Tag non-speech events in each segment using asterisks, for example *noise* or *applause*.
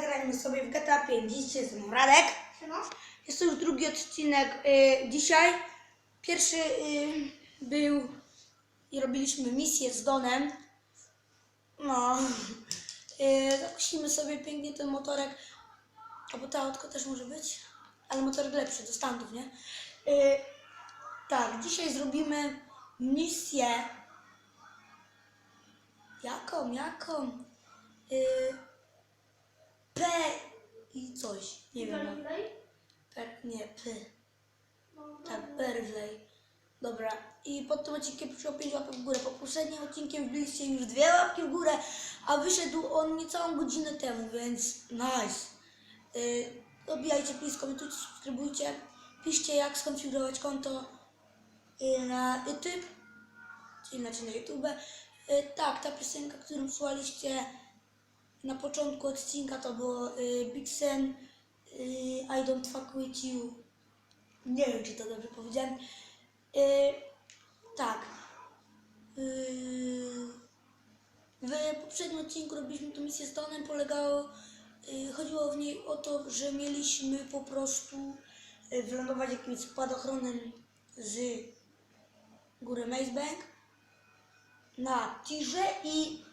grajmy sobie w GTA 5. Dziś jest ze mną Radek. Jest to już drugi odcinek y, dzisiaj. Pierwszy y, był i robiliśmy misję z Donem. No. Y, zakusimy sobie pięknie ten motorek. Albo ta autko też może być. Ale motorek lepszy, do standów, nie? Y, tak, dzisiaj zrobimy misję. Jaką, jaką? Y, P i coś. Nie wiem. Per, nie, P. Tak, Perwlej. Dobra, i pod tym odcinkiem przyjął 5 łapek w górę. Po poprzednim odcinkiem wbiliście już dwie łapki w górę, a wyszedł on niecałą godzinę temu, więc nice. Yy, dobijajcie, please, komentujcie, subskrybujcie. Piszcie, jak skonfigurować konto yy, na YouTube, czyli znaczy na YouTube. Yy, tak, ta piosenka, którą słuchaliście na początku odcinka, to było yy, Big Sen, yy, I Don't Fuck With You. Nie wiem, czy to dobrze powiedziałem. Yy, tak. Yy, w poprzednim odcinku robiliśmy tę misję z Donem. Polegało, yy, chodziło w niej o to, że mieliśmy po prostu yy, wylądować jakimś spadochronem z góry Mazebank na tirze i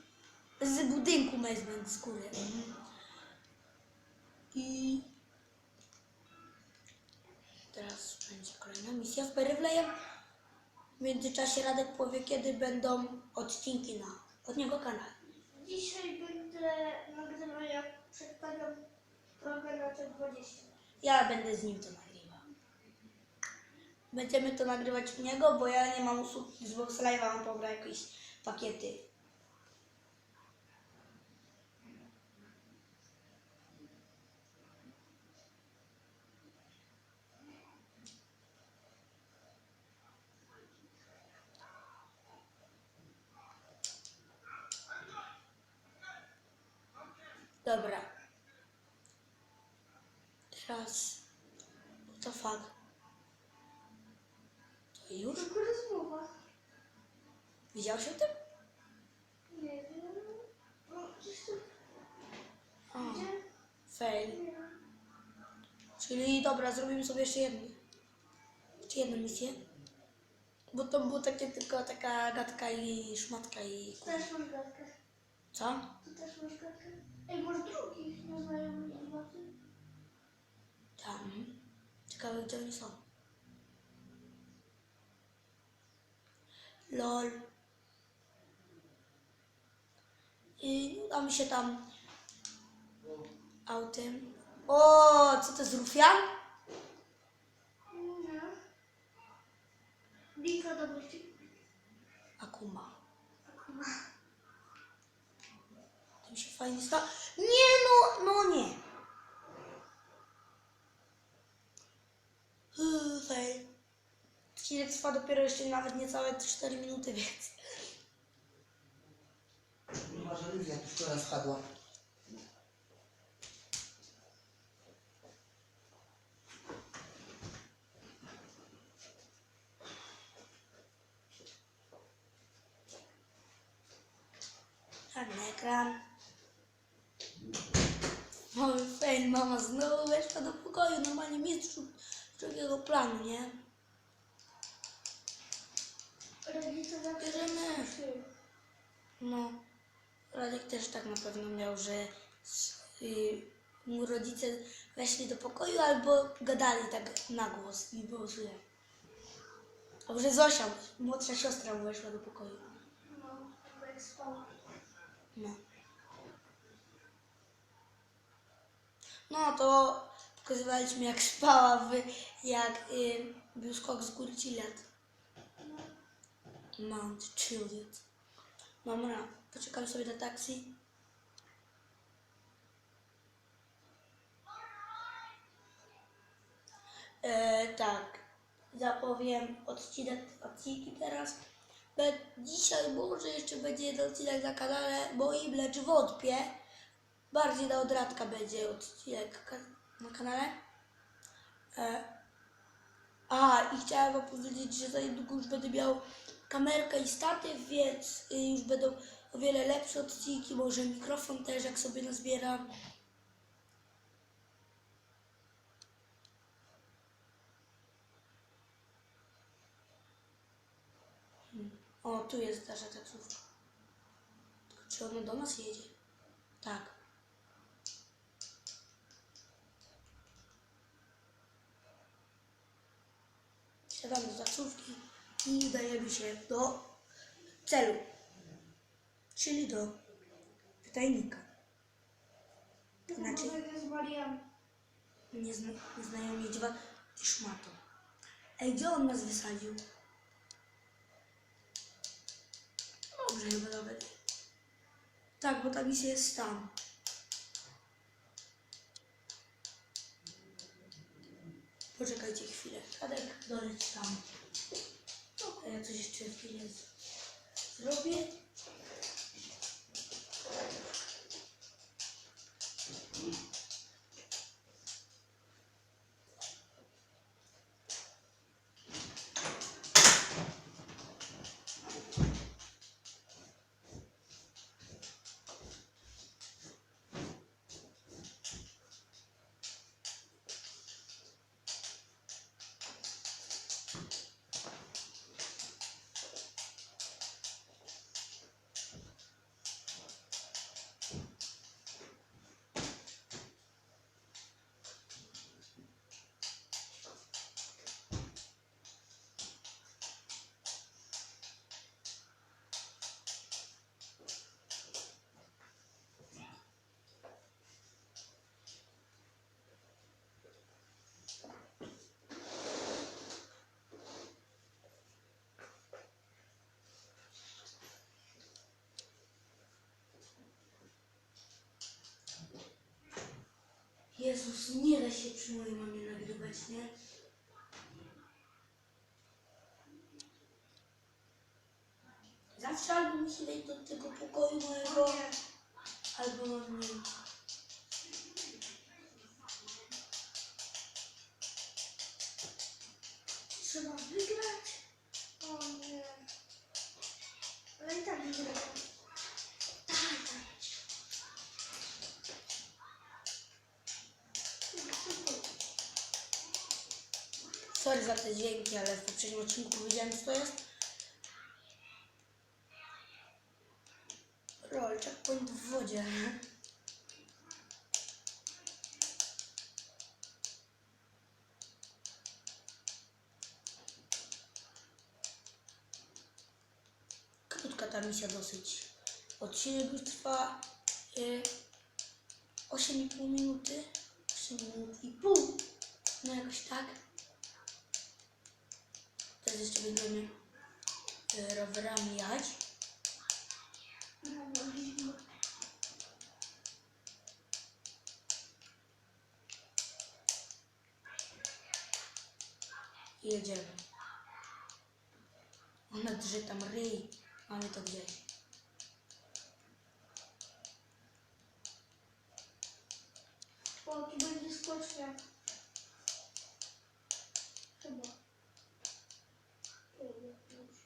z budynku z góry. I Teraz będzie kolejna misja z Perywlejem. W międzyczasie Radek powie, kiedy będą odcinki na od niego kanale. Dzisiaj będę nagrywał jak przedstawiam drogę na te 20. Ja będę z nim to nagrywał. Będziemy to nagrywać u niego, bo ja nie mam usług Xbox Live'a, on pogra jakieś pakiety. Dobra. Teraz. What the fuck? To już? Tylko rozmowa. Widziałeś o tym? Nie wiem. No, gdzieś tu. A, Gdzie? fail. Nie. Czyli dobra, zrobimy sobie jeszcze jedną. Jeszcze jedną misję. Bo to było takie tylko taka gadka i szmatka i... Tu też masz gadkę. Co? Tu też masz gadkę. Ej, masz drugich nieznajomych zobaczy. Tam. Ciekawe gdzie oni są. Lol. I udamy się tam autem. O, co to jest rufian? Nie. Dika dobroci. Akuma. Akuma. Się fajnie stało. Nie no, no nie. Fail. Odcinek trwa dopiero jeszcze nawet niecałe 4 minuty, *laughs* więc... Nie ma żaluzja, tu szkoda spadła. Czarny ekran. Mamy fail, mama znowu weszła do pokoju, normalnie mistrzu drugiego planu, nie? Rodzice zawsze Bierzemy. No, Radek też tak na pewno miał, że y, mu rodzice weszli do pokoju albo gadali tak na głos i było słychać. Albo że Zosia, młodsza siostra mu weszła do pokoju. No, chyba jak spała. No. No to pokazywaliśmy jak spała, w, jak y, był skok z góry Chiliad. Mount Chiliad. Dobra, poczekamy sobie na taksi. E, tak, zapowiem odcinek, odcinki teraz. Be, dzisiaj może jeszcze będzie jeden odcinek na kanale moim, lecz wątpię bardziej do odradka będzie odcinek na kanale. E, a, i chciałem wam powiedzieć, że za niedługo już będę miał kamerkę i statyw, więc y, już będą o wiele lepsze odcinki, może mikrofon też, jak sobie nazbieram. O, tu jest zdarza taksówka. Czy ona do nas jedzie? Tak. Siadamy do taksówki i udajemy się do celu. Czyli do pytajnika. Znaczy. Niezna, nieznajomi dziwa i szmato. Ej, gdzie on nas wysadził? Dobrze chyba nawet. Tak, bo ta misja jest tam. Poczekajcie Tadek, doleć tam. A ja coś jeszcze chwilę zrobię. Jezus, nie da się przy mojej mamie nagrywać, nie? Zawsze albo musi wejść do tego pokoju mojego, albo no nie. Sorry za te dźwięki, ale w poprzednim odcinku wiedziałem co to jest. Roll, checkpoint w wodzie. Krótka ta misja dosyć. Odcinek już trwa y, 8,5 minuty. 8 minut i pół. No jakoś tak. Teraz jeszcze będziemy y, rowerami jechać. I jedziemy. Ona drze tam ryj. To gdzieś. O, tu będzie skocznia. Chyba. Tu, już.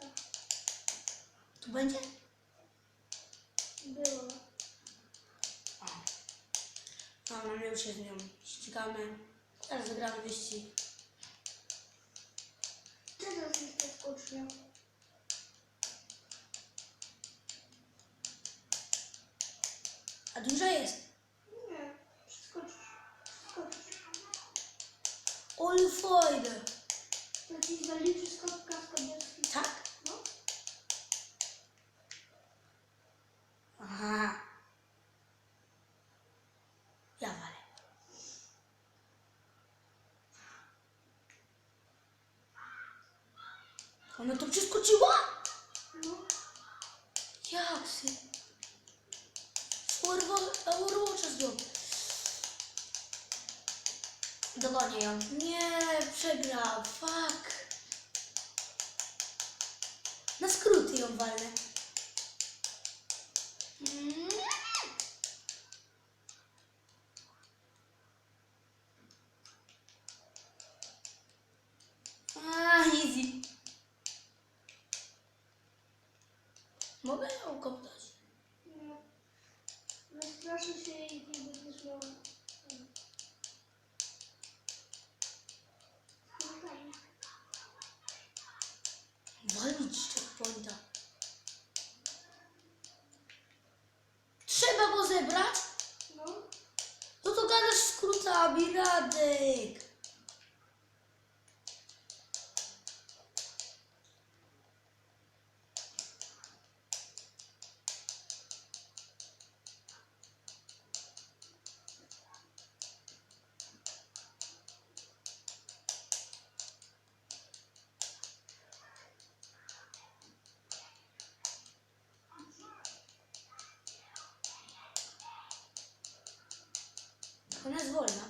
Tak, Tu będzie? było. O. No, mamy już się z nią ścigamy. Teraz zagramy wyścig. Teraz jest ta skocznia. A duża jest. Nie, przeskoczysz. Przeskoczysz. All fajne. To ci zaliczy skok kaskaderski. Tak? No. Aha. Ja walę. Ona to przeskoczyła? No. Jak sy? Urocza z nią. Dogonię ją. Nie, przegrał. Fuck. Na skróty ją walnę. Mm. A, easy. Mogę ją kopnąć. Nie. Wystraszę się i nie będziesz miał. No tak. Jest wolna.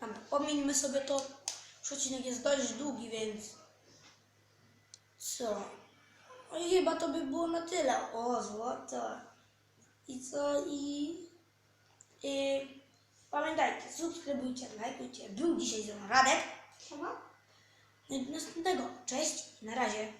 Dobra, pomińmy sobie to. Już odcinek jest dość długi, więc co? No i chyba to by było na tyle. O, złoto. I co? I, pamiętajcie, subskrybujcie, lajkujcie. Był dzisiaj ze mną Radek. Siema. No i do następnego. Cześć, na razie.